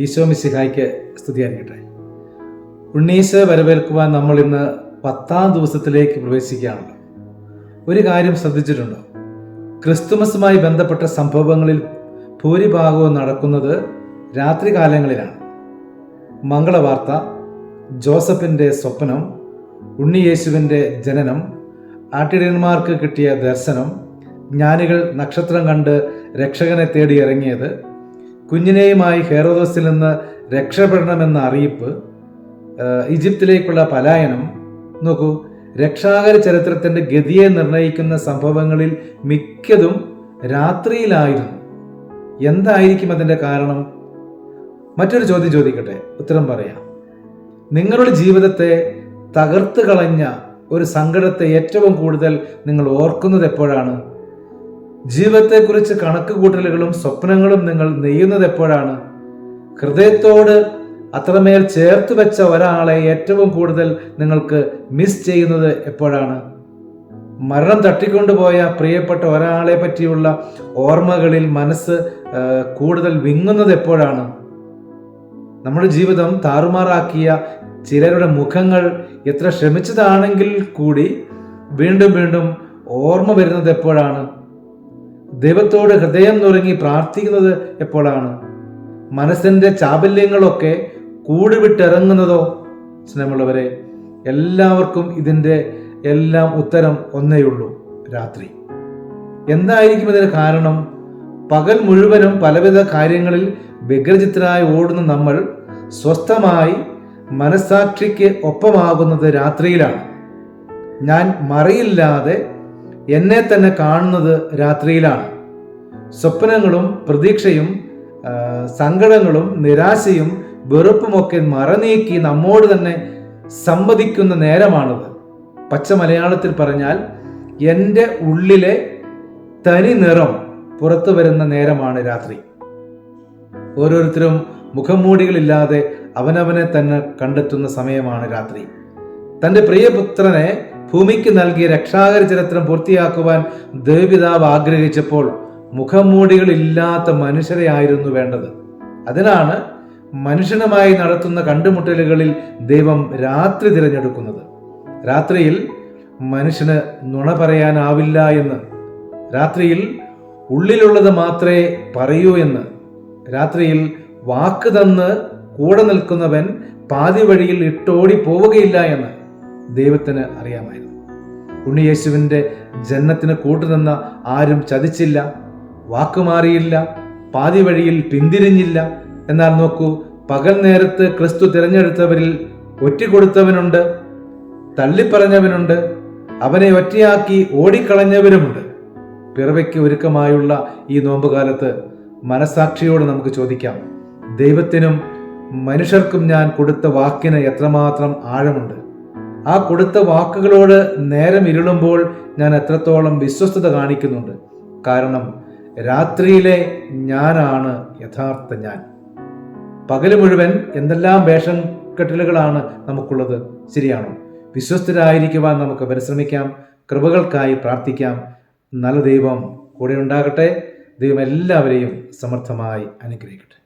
ഈശോ മിശിഹായ്ക്ക് സ്തുതിയായിരിക്കട്ടെ. ഉണ്ണീശ് വരവേൽക്കുവാൻ നമ്മൾ ഇന്ന് പത്താം ദിവസത്തിലേക്ക് പ്രവേശിക്കുകയാണല്ലോ ഒരു കാര്യം ശ്രദ്ധിച്ചിട്ടുണ്ടോ? ക്രിസ്തുമസുമായി ബന്ധപ്പെട്ട സംഭവങ്ങളിൽ ഭൂരിഭാഗവും നടക്കുന്നത് രാത്രികാലങ്ങളിലാണ് മംഗളവാർത്ത ജോസഫിന്റെ സ്വപ്നം ഉണ്ണിയേശുവിന്റെ ജനനം ആട്ടിടയന്മാർക്ക് കിട്ടിയ ദർശനം ജ്ഞാനികൾ നക്ഷത്രം കണ്ട് രക്ഷകനെ തേടി ഇറങ്ങിയത് കുഞ്ഞിനെയുമായി ഹെറോദസിൽ നിന്ന് രക്ഷപ്പെടണമെന്ന അറിയിപ്പ് ഈജിപ്തിലേക്കുള്ള പലായനം നോക്കൂ രക്ഷാകര ചരിത്രത്തിന്റെ ഗതിയെ നിർണയിക്കുന്ന സംഭവങ്ങളിൽ മിക്കതും രാത്രിയിലായിരുന്നു. എന്തായിരിക്കും അതിന്റെ കാരണം? മറ്റൊരു ചോദ്യം ചോദിക്കട്ടെ ഉത്തരം പറയാം. നിങ്ങളുടെ ജീവിതത്തെ തകർത്ത് കളഞ്ഞ ഒരു സങ്കടത്തെ ഏറ്റവും കൂടുതൽ നിങ്ങൾ ഓർക്കുന്നത് എപ്പോഴാണ്? ജീവിതത്തെക്കുറിച്ച് കണക്കുകൂട്ടലുകളും സ്വപ്നങ്ങളും നിങ്ങൾ നെയ്യുന്നത് എപ്പോഴാണ്? ഹൃദയത്തോട് അത്രമേൽ ചേർത്ത് വെച്ച ഒരാളെ ഏറ്റവും കൂടുതൽ നിങ്ങൾക്ക് മിസ് ചെയ്യുന്നത് എപ്പോഴാണ്? മരണം തട്ടിക്കൊണ്ടുപോയ പ്രിയപ്പെട്ട ഒരാളെ പറ്റിയുള്ള ഓർമ്മകളിൽ മനസ്സ് കൂടുതൽ വിങ്ങുന്നത് എപ്പോഴാണ്? നമ്മുടെ ജീവിതം താറുമാറാക്കിയ ചിലരുടെ മുഖങ്ങൾ എത്ര ശ്രമിച്ചതാണെങ്കിൽ കൂടി വീണ്ടും വീണ്ടും ഓർമ്മ വരുന്നത് എപ്പോഴാണ്? ദൈവത്തോട് ഹൃദയം നുറങ്ങി പ്രാർത്ഥിക്കുന്നത് എപ്പോഴാണ്? മനസ്സിന്റെ ചാബല്യങ്ങളൊക്കെ കൂടുവിട്ടിറങ്ങുന്നതോ? സ്നേഹമുള്ളവരെ എല്ലാവർക്കും ഇതിന്റെ എല്ലാം ഉത്തരം ഒന്നേയുള്ളൂ രാത്രി. എന്തായിരിക്കും ഇതിന് കാരണം? പകൽ മുഴുവനും പലവിധ കാര്യങ്ങളിൽ വ്യഗ്രചിത്തരായി ഓടുന്ന നമ്മൾ സ്വസ്ഥമായി മനസാക്ഷിക്ക് ഒപ്പമാകുന്നത് രാത്രിയിലാണ്. ഞാൻ മറയില്ലാതെ എന്നെ തന്നെ കാണുന്നത് രാത്രിയിലാണ്. സ്വപ്നങ്ങളും പ്രതീക്ഷയും സങ്കടങ്ങളും നിരാശയും വെറുപ്പുമൊക്കെ മറനീക്കി നമ്മോട് തന്നെ സംവദിക്കുന്ന നേരമാണത്. പച്ച മലയാളത്തിൽ പറഞ്ഞാൽ എന്റെ ഉള്ളിലെ തനി നിറം പുറത്തു വരുന്ന നേരമാണ് രാത്രി. ഓരോരുത്തരും മുഖംമൂടികളില്ലാതെ അവനവനെ തന്നെ കണ്ടെത്തുന്ന സമയമാണ് രാത്രി. തന്റെ പ്രിയപുത്രനെ ഭൂമിക്ക് നൽകിയ രക്ഷാകര ചരിത്രം പൂർത്തിയാക്കുവാൻ ദേവിതാവ് ആഗ്രഹിച്ചപ്പോൾ മുഖംമൂടികളില്ലാത്ത മനുഷ്യരെയായിരുന്നു വേണ്ടത്. അതിനാണ് മനുഷ്യനുമായി നടത്തുന്ന കണ്ടുമുട്ടലുകളിൽ ദൈവം രാത്രി തിരഞ്ഞെടുക്കുന്നത്. രാത്രിയിൽ മനുഷ്യന് നുണ പറയാനാവില്ല എന്ന്. രാത്രിയിൽ ഉള്ളിലുള്ളത് മാത്രമേ പറയൂ എന്ന്. രാത്രിയിൽ വാക്ക് തന്ന് കൂടെ നിൽക്കുന്നവൻ പാതി വഴിയിൽ ഇട്ടോടി പോവുകയില്ല എന്ന്. ദൈവത്തിന് അറിയാമായിരുന്നു. ഉണ്ണിയേശുവിന്റെ ജന്മത്തിന് കൂട്ടുനിന്ന ആരും ചതിച്ചില്ല വാക്കുമാറിയില്ല പാതി വഴിയിൽ പിന്തിരിഞ്ഞില്ല. എന്നാൽ നോക്കൂ പകൽ നേരത്ത് ക്രിസ്തു തിരഞ്ഞെടുത്തവരിൽ ഒറ്റിക്കൊടുത്തവനുണ്ട് തള്ളിപ്പറഞ്ഞവനുണ്ട് അവനെ ഒറ്റയാക്കി ഓടിക്കളഞ്ഞവരുമുണ്ട്. പിറവയ്ക്ക് ഒരുക്കമായുള്ള ഈ നോമ്പുകാലത്ത് മനസാക്ഷിയോട് നമുക്ക് ചോദിക്കാം ദൈവത്തിനും മനുഷ്യർക്കും ഞാൻ കൊടുത്ത വാക്കിന് എത്രമാത്രം ആഴമുണ്ട്? ആ കൊടുത്ത വാക്കുകളോട് നേരം ഇരുളുമ്പോൾ ഞാൻ എത്രത്തോളം വിശ്വസ്തത കാണിക്കുന്നുണ്ട്. കാരണം രാത്രിയിലെ ഞാനാണ് യഥാർത്ഥ ഞാൻ. പകൽ മുഴുവൻ എന്തെല്ലാം വേഷം കെട്ടലുകളാണ് നമുക്കുള്ളത് ശരിയാണോ? വിശ്വസ്തരായിരിക്കുവാൻ നമുക്ക് പരിശ്രമിക്കാം കൃപകൾക്കായി പ്രാർത്ഥിക്കാം. നല്ല ദൈവം കൂടെ ഉണ്ടാകട്ടെ. ദൈവം എല്ലാവരെയും സമർത്ഥമായി അനുഗ്രഹിക്കട്ടെ.